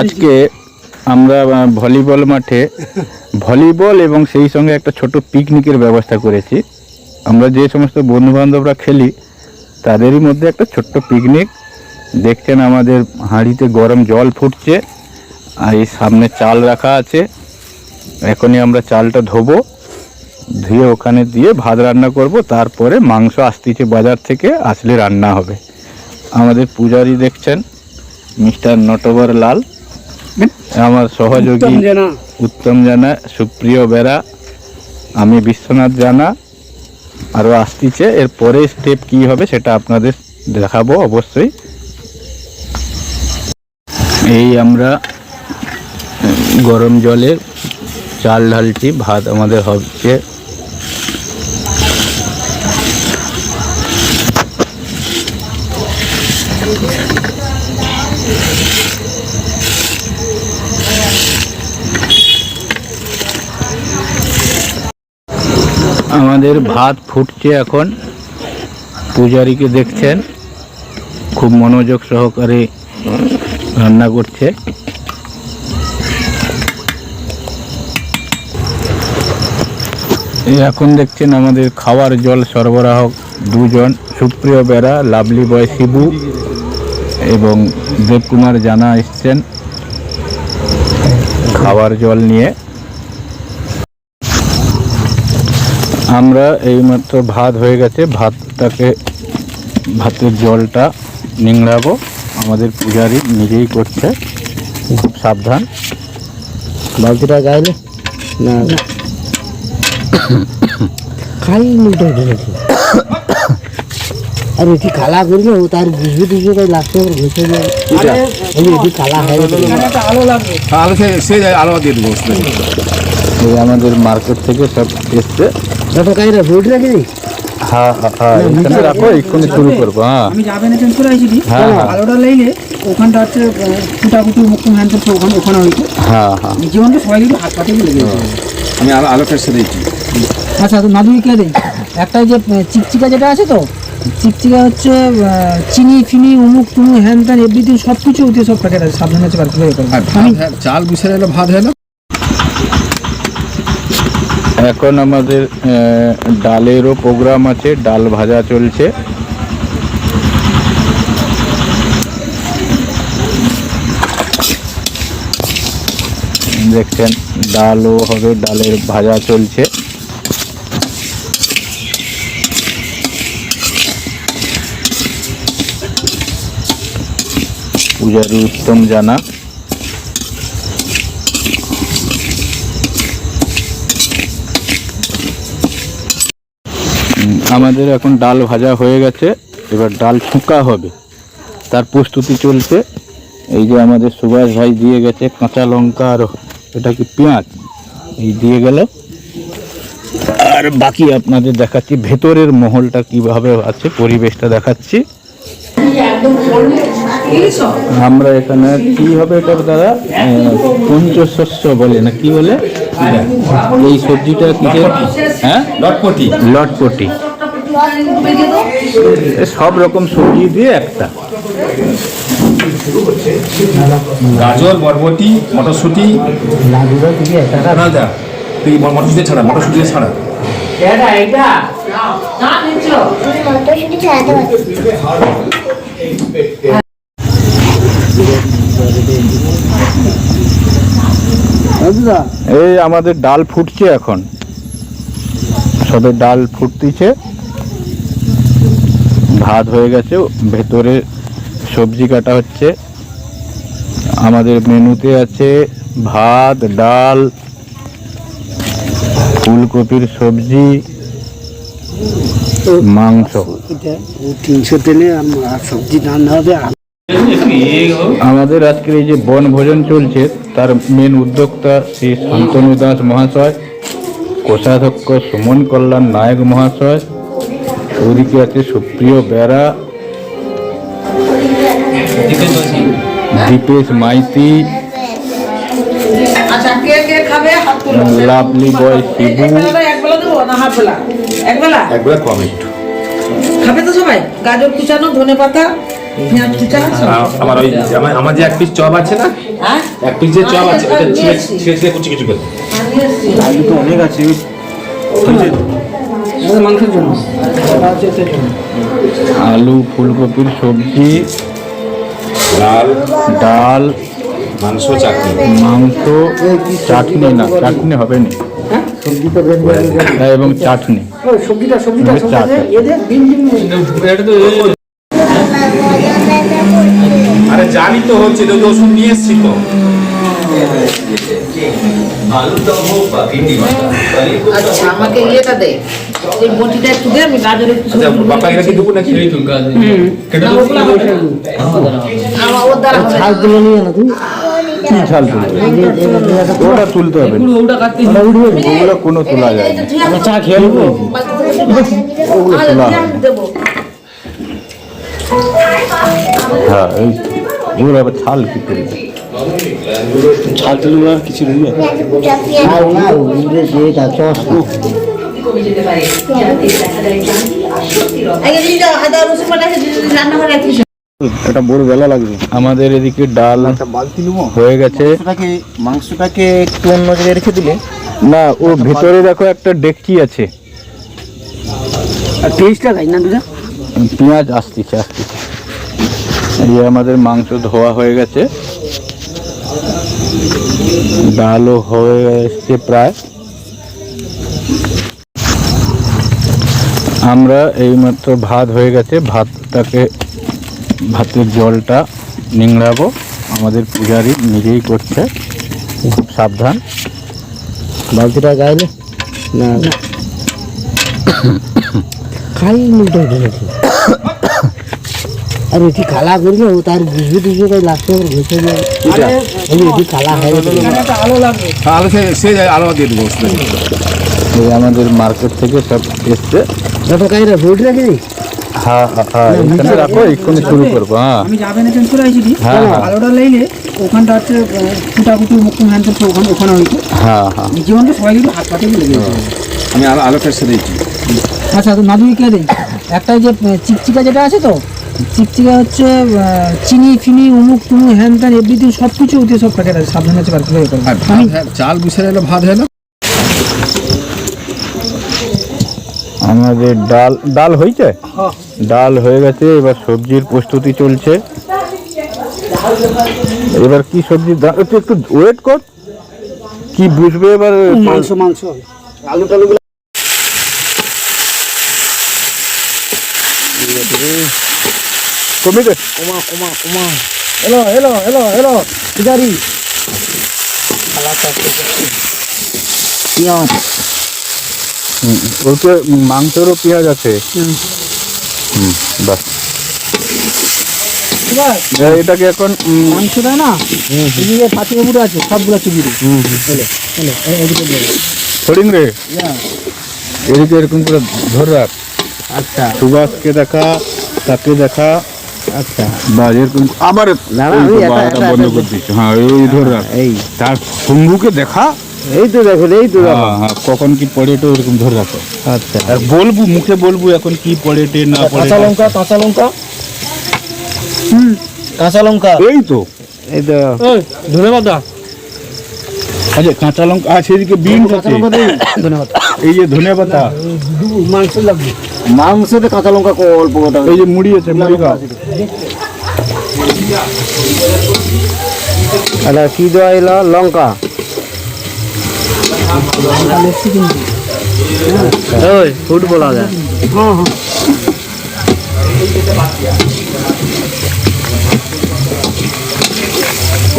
আজকে আমরা ভলিবল মাঠে, ভলিবল এবং সেই সঙ্গে একটা ছোট পিকনিকের ব্যবস্থা করেছি। আমরা যে সমস্ত বন্ধু বান্ধবরা খেলি, তাদেরই মধ্যে একটা ছোট্ট পিকনিক। দেখছেন আমাদের হাঁড়িতে গরম জল ফুটছে, আর এই সামনে চাল রাখা আছে। এখনই আমরা চালটা ধোবো, ধুয়ে ওখানে দিয়ে ভাত রান্না করব, তারপরে মাংস আসতেছে বাজার থেকে, আসলে রান্না হবে। আমাদের পূজারি দেখছেন, মিস্টার নটবর লাল আমার সহযোগী উত্তম জানা। সুপ্রিয় বেরা আমি বিশ্বনাথ জানা। আরও আসতেছে এর পরে স্টেপ কি হবে সেটা আপনাদের দেখাবো অবশ্যই। এই আমরা গরম জলে চাল ঢালছি ভাত আমাদের হচ্ছে আমাদের ভাত ফুটছে এখন। পূজারীকে দেখছেন, খুব মনোযোগ সহকারে রান্না করছে। এখন দেখছেন আমাদের খাওয়ার জল সরবরাহ দুজন, সুপ্রিয় বেড়া, লাভলি বয় শিবু এবং দেবকুমার জানা এসছেন খাওয়ার জল নিয়ে। আমরা এইমাত্র ভাত হয়ে গেছে। ভাতটাকে ভাতের জলটা নিংড়াবো। আমাদের পূজারি নিজেই করছে। খুব সাবধান। বালতিটা গাইলে? না। খালি উঠে গেছে আর এটি কালা করলে ও তার বুঝবে টুঝবে তাই লাস্টে আবার ঘষে যাবে এটি কালা হয়ে আলো সে আলো দিয়ে দেবো। এই আমাদের মার্কেট থেকে সব এসছে। ওটা রোড রেখে হ্যাঁ হ্যাঁ, হ্যাঁ এখানে রাখো এক্ষুনি শুরু করব হ্যাঁ। আমি যাবেন চেঞ্জ করে আইছি হ্যাঁ, হ্যাঁ। আলোটা লেগে ওখানটা হচ্ছে ফুটাফুটি মুক্ত হ্যান্ড ওখানে ওখানে হয়েছে হ্যাঁ হ্যাঁ। জীবনটা সবাই কিন্তু হাত পাতে লেগে আমি আলো আলো ফেসে দিয়েছি আচ্ছা তো দেই একটা যে চিকচিকা যেটা আছে তো চিকচিকা হচ্ছে আহ, চিনি ফিনি উমুক টুমুক হ্যান ত্যান এভরিথিং সব কিছু ওতে সব প্যাকেট আছে। সাবধানে হচ্ছে বার করে হ্যাঁ, চাল বসে এলো ভাত হলো এখন আমাদের ডালেরও প্রোগ্রাম আছে, ডাল ভাজা চলছে। দেখছেন, ডালও হবে, ডালের ভাজা চলছে। পূজারি উত্তম জানা। আমাদের এখন ডাল ভাজা হয়ে গেছে, এবার ডাল ছোঁকা হবে। তার প্রস্তুতি চলছে, এই যে আমাদের সুভাষ ভাই দিয়ে গেছে কাঁচা লঙ্কা আর এটা কি পেঁয়াজ? এই দিয়ে গেল। আর বাকি আপনাদের দেখাচ্ছি, ভেতরের মহলটা কীভাবে আছে, পরিবেশটা দেখাচ্ছি। আমরা এখানে কি হবে এটা দাদা পঞ্চশস্য বলে না, কি বলে? এই সবজিটা কিসের হ্যাঁ লটপটি লটপটি সব রকম সবজি দিয়ে একটা গাজর বরবটি মটরশুঁটি না দা তুই মটরশুঁটি ছাড়া মটরশুঁটি ছাড়া মটরশুঁটি এই আমাদের ডাল ফুটছে এখন। সবে ডাল ফুটতিছে। ভাত হয়ে গেছে ভেতরে সবজি কাটা হচ্ছে। আমাদের মেনুতে আছে ভাত ডাল ফুলকপির সবজি মাংস। তিনশো তেলে আর আর সবজি রান্না হবে আর আমাদের আজকের এই যে বনভোজন চলছে তার মেন উদ্যোক্তা শ্রী শান্তনু দাস মহাশয় কোষাধ্যক্ষ সুমন কল্যাণ নায়ক মহাশয় ওদিকে আছে সুপ্রিয় বেড়া দীপেশ মাইতি আচ্ছা কে কে খাবে? হাত তুলো। Lovely boy Shibu. একবেলা একবেলা দেবো না হাফ বেলা। একবেলা একবার কম একটু। খাবে তো সবাই? গাজর কুচানো ধনে পাতা আমার ওই আমার যে এক পিস চপ আছে না হ্যাঁ? এক পিস যে চপ আছে ওটা ছিঁড়ে ছিঁড়ে ছিঁড়ে কুচি কুচি করে। আলু তো অনেক আছে মাংসের জন্য। জন্য আলু ফুলকপির সবজি ডাল ডাল মাংস চাটনি। মাংস চাটনি না চাটনি হবে না। সবজি তো বেশ হ্যাঁ, এবং চাটনি। সবজিটা সবজিটা আমি চা সবজিটা খাই। এদের বিন বিন আরে জানি তো হচ্ছে তো ওষুধ নিয়ে এসছি তো আচ্ছা আমাকে ইয়েটা দে ওই বটিটা একটু দে আমি গাজর আচ্ছা বাপা এটা কি দেবো নাকি না। আমার ওর দ্বারা তুমি কি তুলবে ওটা তুলতে হবে। ওগুলো কোনো তোলা যায় না চা খেয়ে নেব ওগুলো তোলা দিয়ে হয়। হ্যাঁ এই ওগুলো আবার ছাল কি ছাল আর কিছু নেই। এটা বড় বেলা লাগবে। আমাদের এদিকে ডাল বালতি নেব? হয়ে গেছে। মাংসটাকে মাংসটাকে একটু অন্য জায়গায় রেখে দিলে? না ও ভেতরে দেখো একটা ডেকচি আছে। আর টেস্টটা তাই না দুটা পেঁয়াজ আসতেছে আসতেছে। এই আমাদের মাংস ধোয়া হয়ে গেছে। ডালও হয়ে এসছে প্রায়। আমরা এইমাত্র ভাত হয়ে গেছে। ভাতটাকে ভাতের জলটা নিংড়াবো। আমাদের পূজারি নিজেই করছে। খুব সাবধান। বালতিটা গাইলে না। খাই আর এটি কালা করলে ও তার বুঝবে টুঝবে তাই লাগছে আবার ঘষে এই এটি কালা হয়ে আলো লাগবে। আলো সে সে আলো দিয়ে দেবো এই আমাদের মার্কেট থেকে সব এসছে। যত কাইরা ভোট রাখি দিই? হ্যাঁ হ্যাঁ হ্যাঁ এখানে রাখো এক্ষুনি শুরু করব হ্যাঁ। আমি না করে হ্যাঁ, হ্যাঁ। আলোটা লাইলে ওখানটা হচ্ছে ফুটাকুটি মুক্ত হ্যান্ড ওখানে ওখানে হইতো হ্যাঁ হ্যাঁ। জীবন তো সবাই কিন্তু হাত পাতে আমি আলো আলোটা এসে দিয়েছি আচ্ছা তো নাদুই কে দেই একটা যে চিকচিকা যেটা আছে তো চিকচিকা হচ্ছে চিনি ফিনি উমুক তুমুক হ্যান ত্যান এভরিথিং সব কিছু ওতে সব প্যাকেট আছে। সাবধানে আছে ভাত হ্যাঁ, চাল বসে এলে ভাত হয় না? আমাদের ডাল ডাল হয়েছে? ডাল হয়ে গেছে এবার সবজির প্রস্তুতি চলছে। এবার কি সবজি? একটু একটু ওয়েট কর। কি বুঝবে এবার? মাংস মাংস। আলু টালু কমে গে কমা কমা কমা এলো এলো এলো এলো পূজারি পেঁয়াজ ওতে মাংসেরও পেঁয়াজ আছে। হুম। বাস এটাকে এখন উম, মাংসটা না? এদিকে পাতি আছে সবগুলো চুবি দিই। হরিণ রে। এদিকে এরকম করে ধরে রাখ। আচ্ছা। সুভাষকে দেখা তাকে দেখা। আচ্ছা। বা এরকম আবার বন্ধ করে দিচ্ছি হ্যাঁ এই ধরে এই। তার শম্ভুকে দেখা। এই তো দেখো এই তো দেখো। কখন কি পড়ে তো ওরকম ধরে রাখো। আচ্ছা। আর বলব মুখে বলব এখন কি পড়ে টে না পড়ে কাঁচা লঙ্কা কাঁচা লঙ্কা। কাঁচা লঙ্কা। এই তো। এই তো। ধরে বাদা আচ্ছা কাঁচা লঙ্কা আছে এদিকে বিন আছে ধন্যবাদ এই যে ধনে পাতা। মাংস লাগবে। মাংসতে কাঁচা লঙ্কা অল্প কটা। এই যে মুড়ি আছে মুড়ি আচ্ছা কি দেওয়া এলো? লঙ্কা। ফুটবল আছে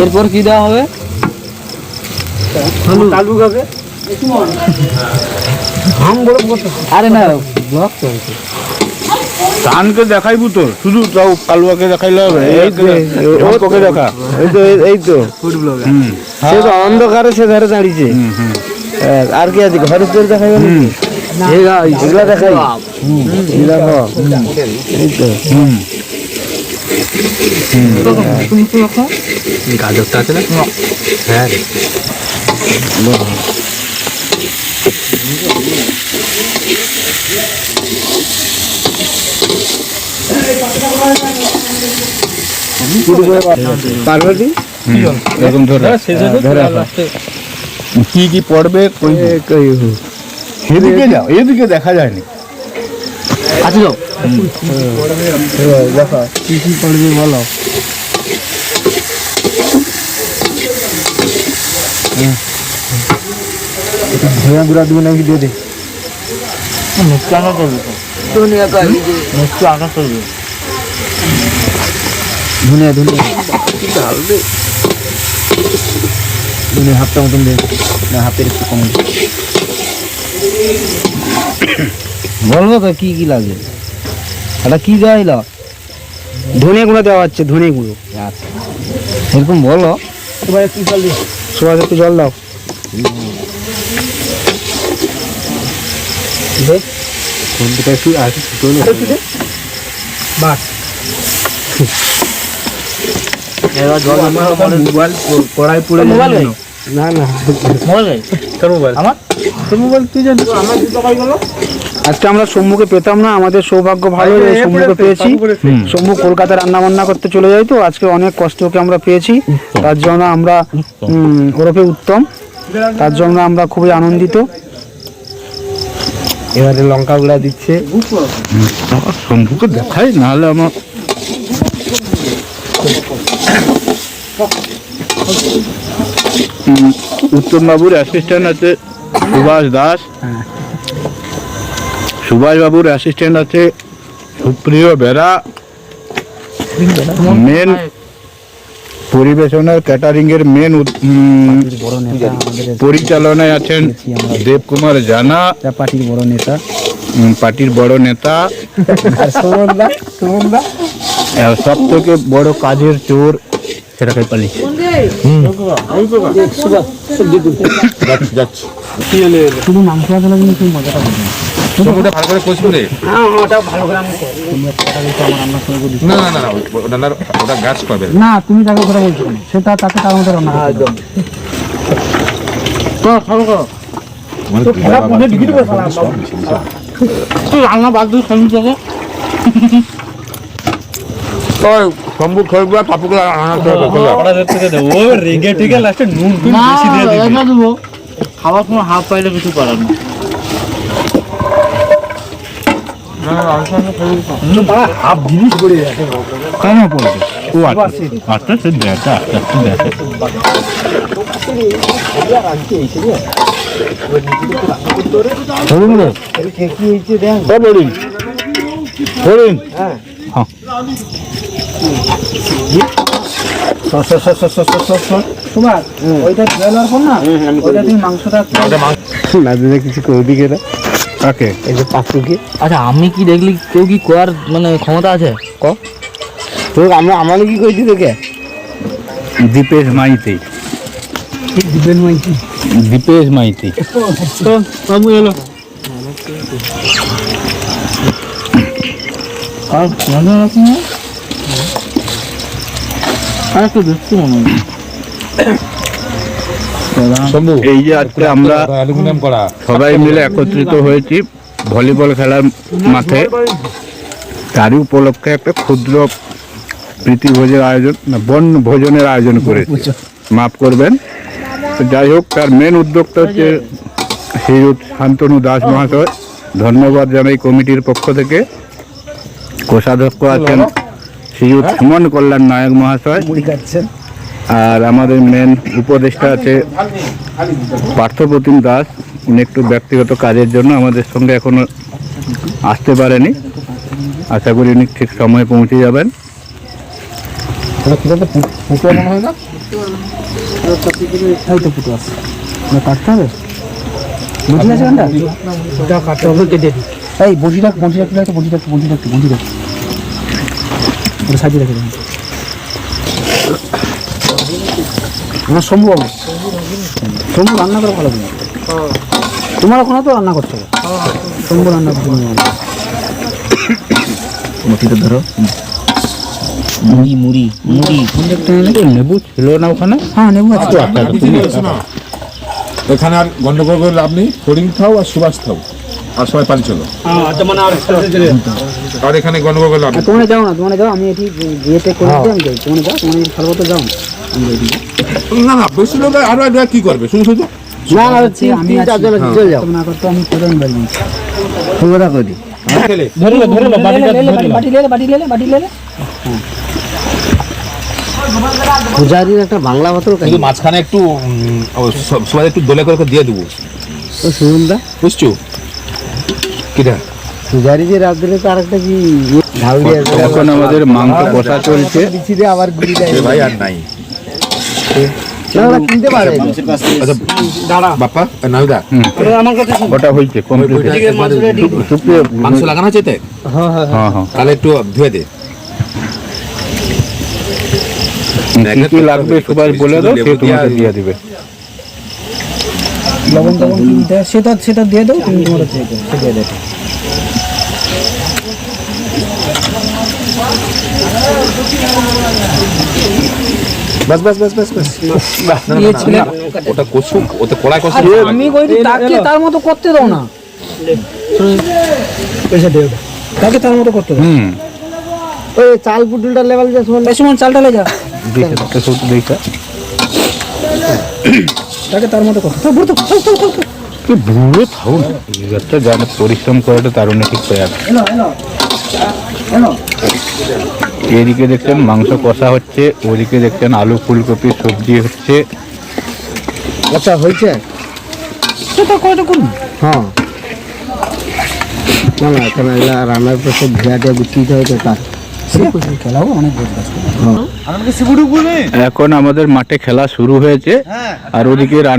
এরপর কি দেওয়া হবে? কালু খাবে? আরে না ব্লক চলছে। ধানকে দেখাইবো তো। শুধু তাও কালুয়াকে দেখাইলে হবে। ওকে দেখা। এই তো এই- তো। সে তো অন্ধকারে সে ধারে দাঁড়িয়েছে। হুম হুম। আর কি আছে? ঘরের তোর দেখাইবে নাকি? এগুলা দেখাই। এই এই তো। হুম। গাজরটা আছে না? হ্যাঁ। পার্বতী এরকম ধরে ধরে কি কি পড়বে এদিকে যাও এদিকে দেখা যায়নি। আচ্ছা যাও। দেখো কি কি করবি বলো। ধনিয়া গুঁড়া দিবি নাকি দিয়ে দে। ধনিয়া ধনিয়া ধনিয়া। হাফটা মতন দে। না হাফের একটু কম। বলব তো কি কি লাগে? এটা কি দেওয়া হইল? ধনিয়া গুঁড়ো দেওয়া হচ্ছে ধনিয়া গুঁড়ো এরকম বলো। সবাই একটু জল দাও। কড়াই পড়ে না না তোর মোবাইল আমার তোর মোবাইল তুই জানিস আজকে আমরা শম্ভুকে পেতাম না আমাদের সৌভাগ্য ভালো শম্ভুকে পেয়েছি। শম্ভু কলকাতা রান্না বান্না করতে চলে যায় তো আজকে অনেক কষ্ট ওকে আমরা পেয়েছি। তার জন্য আমরা উম, ওরফে উত্তম। তার জন্য আমরা খুবই আনন্দিত। এবারে লঙ্কা গুঁড়া দিচ্ছে। শম্ভুকে দেখাই নাহলে আমার উম, উত্তম বাবুর অ্যাসিস্ট্যান্ট আছে সুভাষ দাস। সুভাষ বাবুর অ্যাসিস্ট্যান্ট আছে সুপ্রিয় বেরা। মেন পরিবেশনার ক্যাটারিং এর মেন পরিচালনায় আছেন দেবকুমার জানা। পার্টির বড় নেতা। পার্টির বড় নেতা। সব থেকে বড় কাজের চোর সেটাকে পালিয়েছে শুধু মাংস ভালো করে কষবো রে হ্যাঁ। না না না ওটা গাছ পাবে না তুমি তাকে কথা বলছো সেটা তাকে তার মতো রান্না। করো, রান্না বাদ দিয়ে থেকে শম্ভু খড়গুলা পাপুগুলা আনাতে হবে না রেখে দেবো। খাওয়ার সময় হাফ পাইলে কিছু করার না। কেন পড়বে ও আচ্ছা আচ্ছা সে দেখা আস্তে আস্তে দেখে। হরিণ রে হরিণ হরিণ হ্যাঁ। আমি কি দেখলি কেউ কি করার মানে ক্ষমতা আছে? ক? তো আমরা আমার কি কইছি দেখে দীপেশ মাইতি। দিবেন মাইকি দীপেশ মাইতি। বাবু এলো। আর মনে রাখি না? আর একটু দেখছি মনে হয়। এই যে আজকে আমরা সবাই মিলে একত্রিত হয়েছি ভলিবল খেলার মাঠে। তারই উপলক্ষে একটা ক্ষুদ্র প্রীতি ভোজের আয়োজন না বন ভোজনের আয়োজন করেছি। মাফ করবেন। যাই হোক তার মেন উদ্যোক্তা হচ্ছে শ্রীযুত শান্তনু দাস মহাশয়। ধন্যবাদ জানাই কমিটির পক্ষ থেকে। কোষাধ্যক্ষ আছেন শ্রীযুত হেমন কল্যাণ নায়ক মহাশয়। আর আমাদের মেন উপদেষ্টা আছে পার্থপ্রতিম দাস। উনি একটু ব্যক্তিগত কাজের জন্য আমাদের সঙ্গে এখনও আসতে পারেনি। আশা করি উনি ঠিক সময়ে পৌঁছে যাবেন। হয় এই কাটতে হবে? বসি আছে এই রাখ বসি রাখতে বসি রাখতে বসি রাখতে বসি রাখতে ওটা সাজিয়ে রেখে দেবেন আমার শম্ভু বাবু। শম্ভু রান্না করে ভালো তুমি তোমার ওখানে তো রান্না করছ শম্ভু রান্না করছ মুঠিটা ধরো। মুড়ি মুড়ি মুড়ি। নেবু ছিল না ওখানে? হ্যাঁ নেবু আছে। এখানে আর গন্ডগোল করে লাভ নেই হরিণ খাও আর সুভাষ খাও। আর সবাই পানি ছিল আর এখানে গন্ডগোল করলাম আর তোমরা যাও না তোমরা যাও আমি এটি বিয়েতে করে দিই আমি যাই তোমরা যাও তোমরা মতো যাও না। না বেশি লোক আরও আর কি করবে? শুধু শুধু না না আমি চলে যাও। না করতে আমি করে। বাড়ি খেলে বাটি লে বাটি লে বাটি লে পূজারির একটা বাংলা কিন্তু মাঝখানে একটু সবাই একটু দোলে করে দিয়ে দেবো। ও সুন্দর বুঝছ? কিটা পূজারি যে কি এখন আমাদের মাংস কষা চলছে। আবার ভাই আর নাই। আচ্ছা মাংস লাগানো আছে? হ্যাঁ হ্যাঁ তাহলে একটু ধুয়ে দে। কি কি লাগবে সবাই বলে দাও সে তোমাকে দিয়ে দিবে। লবণ টবণ কি দিতে হয়। সেটা সেটা দিয়ে দাও তুমি তোমরা দিয়ে দেবে বাস বাস বাস বাস বাস। ওটা কড়াই আমি কইছি তাকে তার মতো করতে দাও না। তাকে তার মতো করতে দাও। হুম। ওই চাল পুটুলটা লেভেল যে শোন। এই চালটা লে যা। দেখে দেখে দেখে তাকে তার মতো দাও বুড়ো তো থাক, থাক, থাক, থাক। কি বুড়ো থাও না এই পরিশ্রম করাটা তার অনেক ঠিক এলো এদিকে দেখছেন মাংস কষা হচ্ছে ওদিকে দেখছেন আলু ফুলকপি সবজি হচ্ছে। কষা হয়েছে? সেটা করুন? হ্যাঁ। না না এখানে রান্নার পর সব দিয়ে বিক্রি হয় তো তার। খেলাও অনেক এখন আমাদের মাঠে খেলা শুরু হয়েছে। আর ওদিকে রান্না